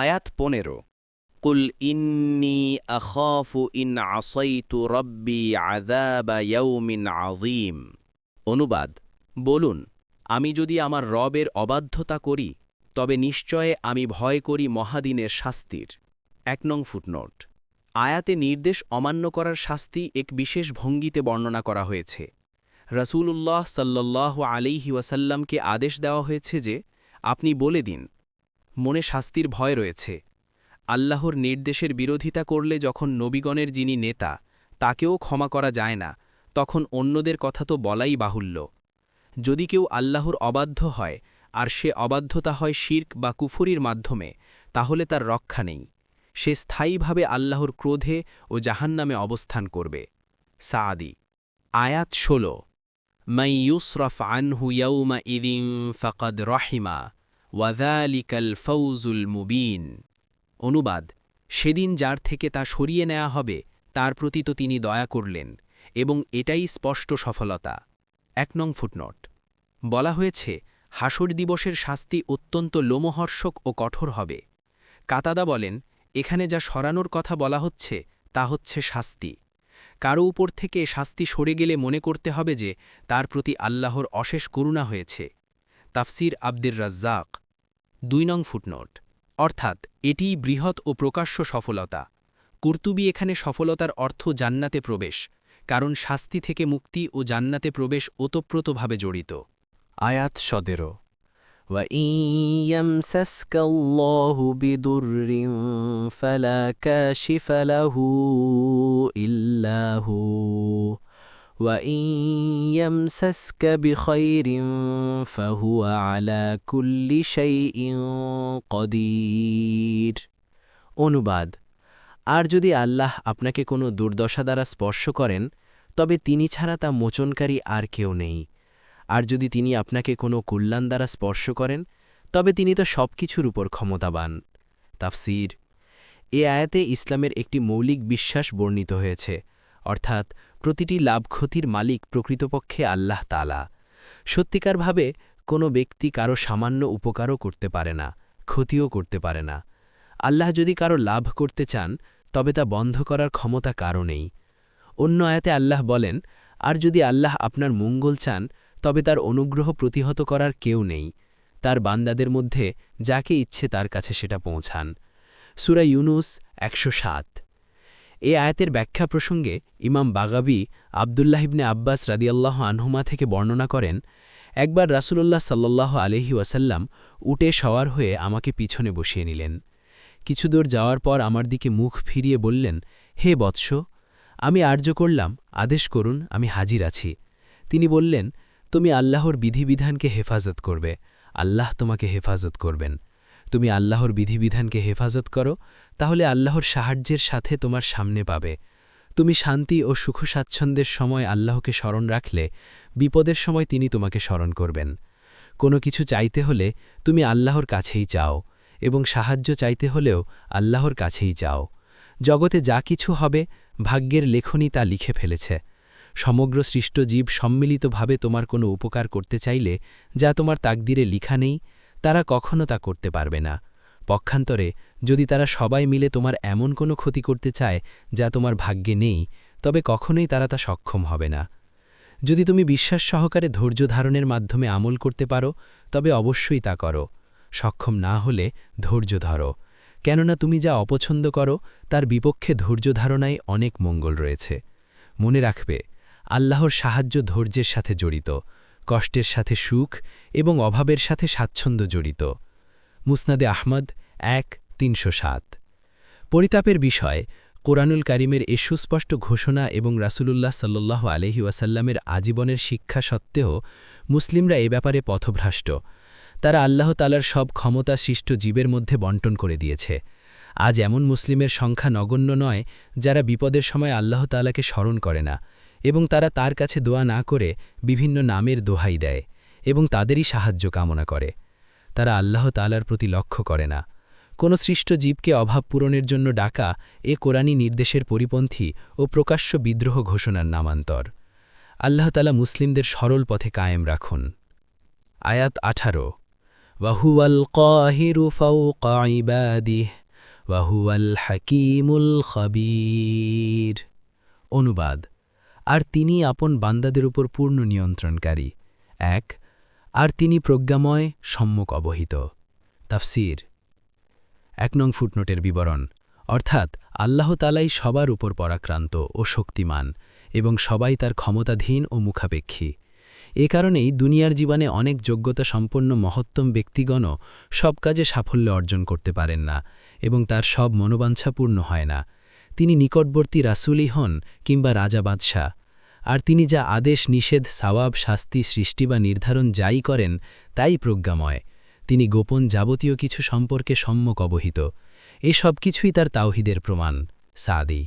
আয়াত পনেরো। কুল ইন্নি আখাফু ইন আসৈতু রব্বি ইয়াউমিন আযীম। অনুবাদ, বলুন, আমি যদি আমার রবের অবাধ্যতা করি, তবে নিশ্চয়ে আমি ভয় করি মহাদিনের শাস্তির। এক নং ফুটনোট, আয়াতে নির্দেশ অমান্য করার শাস্তি এক বিশেষ ভঙ্গিতে বর্ণনা করা হয়েছে। রসূলুল্লাহ সাল্লাহ আলিহি ওয়াসাল্লামকে আদেশ দেওয়া হয়েছে যে, আপনি বলে দিন মনে শাস্তির ভয় রয়েছে। আল্লাহর নির্দেশের বিরোধিতা করলে যখন নবীগণের যিনি নেতা, তাকেও ক্ষমা করা যায় না, তখন অন্যদের কথা তো বলাই বাহুল্য। যদি কেউ আল্লাহর অবাধ্য হয়, আর সে অবাধ্যতা হয় শির্ক বা কুফুরির মাধ্যমে, তাহলে তার রক্ষা নেই। সে স্থায়ীভাবে আল্লাহর ক্রোধে ও জাহান্নামে অবস্থান করবে। সাদি আয়াত ষোলো। মাই ইউসরফ আনহু ইয়ৌমা ইদিম ফকদ রহিমা। ওয়াদালিকাল ফৌজুল মুবিন। অনুবাদ, সেদিন যার থেকে তা সরিয়ে নেওয়া হবে, তার প্রতি তো তিনি দয়া করলেন, এবং এটাই স্পষ্ট সফলতা। এক নং ফুটনোট, বলা হয়েছে, হাসর দিবসের শাস্তি অত্যন্ত লোমহর্ষক ও কঠোর হবে। কাতাদা বলেন, এখানে যা সরানোর কথা বলা হচ্ছে, তা হচ্ছে শাস্তি। কারও উপর থেকে শাস্তি সরে গেলে মনে করতে হবে যে, তার প্রতি আল্লাহর অশেষ করুণা হয়েছে। তাফসির আব্দির রাজ্জাক দুই নং ফুটনোট অর্থাৎ এটিই বৃহৎ ও প্রকাশ্য সফলতা কুর্তুবি এখানে সফলতার অর্থ জান্নাতে প্রবেশ কারণ শাস্তি থেকে মুক্তি ও জান্নাতে প্রবেশ ওতপ্রোতভাবে জড়িত আয়াত সতেরো وَإِن يَمْسَسْكَ اللَّهُ بِضُرٍّ فَلَا كَاشِفَ لَهُ إِلَّا هُوَ وَإِن يَمْسَسْكَ بِخَيْرٍ فَهُوَ عَلَى كُلِّ شَيْءٍ قَدِيرٌ অনুবাদ আর যদি আল্লাহ আপনাকে কোনো দুর্দশা দ্বারা স্পর্শ করেন তবে তিনি ছাড়া তা মোচনকারী আর কেউ নেই আর যদি তিনি আপনাকে কোনো কল্যাণ দ্বারা স্পর্শ করেন তবে তিনি তো সব কিছুর উপর ক্ষমতাবান তাফসির এ আয়াতে ইসলামের একটি মৌলিক বিশ্বাস বর্ণিত হয়েছে অর্থাৎ প্রতিটি লাভ ক্ষতির মালিক প্রকৃতপক্ষে আল্লাহ তালা সত্যিকারভাবে কোনো ব্যক্তি কারও সামান্য উপকারও করতে পারে না, ক্ষতিও করতে পারে না। আল্লাহ যদি কারও লাভ করতে চান, তবে তা বন্ধ করার ক্ষমতা কারও নেই। অন্য আয়াতে আল্লাহ বলেন, আর যদি আল্লাহ আপনার মঙ্গল চান, তবে তার অনুগ্রহ প্রতিহত করার কেউ নেই। তার বান্দাদের মধ্যে যাকে ইচ্ছে তার কাছে সেটা পৌঁছান। সুরা ইউনুস একশো সাত। এ আয়াতের ব্যাখ্যা প্রসঙ্গে ইমাম বাগাবি আবদুল্লাহিবনে আব্বাস রাদিয়াল্লাহ আনহুমা থেকে বর্ণনা করেন, একবার রাসুলুল্লাহ সাল্লাহ আলহি ওয়াসাল্লাম উটে সওয়ার হয়ে আমাকে পিছনে বসিয়ে নিলেন। কিছু দূর যাওয়ার পর আমার দিকে মুখ ফিরিয়ে বললেন, হে বৎস, আমি আর্য করলাম, আদেশ করুন, আমি হাজির আছি। তিনি বললেন, তুমি আল্লাহর বিধিবিধানকে হেফাজত করবে, আল্লাহ তোমাকে হেফাজত করবেন। তুমি আল্লাহর বিধিবিধানকে হেফাজত করো, তাহলে আল্লাহর সাহায্যের সাথে তোমার সামনে পাবে। তুমি শান্তি ও সুখ স্বাচ্ছন্দ্যের সময় আল্লাহকে স্মরণ রাখলে, বিপদের সময় তিনি তোমাকে স্মরণ করবেন। কোনো কিছু চাইতে হলে তুমি আল্লাহর কাছেই চাও, এবং সাহায্য চাইতে হলেও আল্লাহর কাছেই চাও। জগতে যা কিছু হবে, ভাগ্যের লেখনী তা লিখে ফেলেছে। সমগ্র সৃষ্ট জীব সম্মিলিতভাবে তোমার কোনো উপকার করতে চাইলে, যা তোমার তাকদিরে লিখা নেই তারা কখনো তা করতে পারবে না। পক্ষান্তরে, যদি তারা সবাই মিলে তোমার এমন কোনো ক্ষতি করতে চায় যা তোমার ভাগ্যে নেই, তবে কখনোই তারা তা সক্ষম হবে না। যদি তুমি বিশ্বাস সহকারে ধৈর্য ধারণের মাধ্যমে আমল করতে পারো, তবে অবশ্যই তা করো। সক্ষম না হলে ধৈর্য ধরো। কেননা তুমি যা অপছন্দ করো, তার বিপক্ষে ধৈর্য ধারণায় অনেক মঙ্গল রয়েছে। মনে রাখবে, আল্লাহর সাহায্য ধৈর্যের সাথে জড়িত। কষ্টের সাথে সুখ এবং অভাবের সাথে স্বাচ্ছন্দ্য জড়িত। মুসনাদে আহমদ, এক, তিনশো সাত। পরিতাপের বিষয়, কোরআনুল কারিমের এ সুস্পষ্ট ঘোষণা এবং রাসুলুল্লাহ সাল্লাহ আলহি ওয়াসাল্লামের আজীবনের শিক্ষা সত্ত্বেও মুসলিমরা এ ব্যাপারে পথভ্রাষ্ট। তারা আল্লাহ তালার সব ক্ষমতা সৃষ্ট জীবের মধ্যে বন্টন করে দিয়েছে। আজ এমন মুসলিমের সংখ্যা নগণ্য নয় যারা বিপদের সময় আল্লাহ তালাকে স্মরণ করে না। এবং তারা তার কাছে দোয়া না করে বিভিন্ন নামের দোহাই দেয় এবং তাদেরই সাহায্য কামনা করে। তারা আল্লাহ তালার প্রতি লক্ষ্য করে না। কোনো সৃষ্ট জীবকে অভাব পূরণের জন্য ডাকা এ কোরআনী নির্দেশের পরিপন্থী ও প্রকাশ্য বিদ্রোহ ঘোষণার নামান্তর। আল্লাহ তালা মুসলিমদের সরল পথে কায়েম রাখুন। আয়াত আঠারো। ওয়াহুয়াল কাহিরু ফাওকা ইবাদিহ ওয়াহুয়াল হাকিমুল খবীর। অনুবাদ। আর তিনি আপন বান্দাদের উপর পূর্ণ নিয়ন্ত্রণকারী। এক, আর তিনি প্রজ্ঞাময় সম্মুখ অবহিত। তাফসির। এক নং ফুটনোটের বিবরণ। অর্থাৎ, আল্লাহ তালাই সবার উপর পরাক্রান্ত ও শক্তিমান এবং সবাই তার ক্ষমতাধীন ও মুখাপেক্ষী। এ কারণেই দুনিয়ার জীবনে অনেক যোগ্যতা সম্পন্ন মহত্তম ব্যক্তিগণও সব কাজে সাফল্য অর্জন করতে পারেন না এবং তার সব মনোবাঞ্ছা পূর্ণ হয় না। তিনি নিকটবর্তী রাসুলই হন কিংবা রাজা বাদশাহ। আর তিনি যা আদেশ, নিষেধ, সাওয়াব, শাস্তি, সৃষ্টি বা নির্ধারণ যাই করেন, তাই প্রজ্ঞাময়। তিনি গোপন যাবতীয় কিছু সম্পর্কে সম্যক অবহিত। এসব কিছুই তার তাওহিদের প্রমাণ। সাদি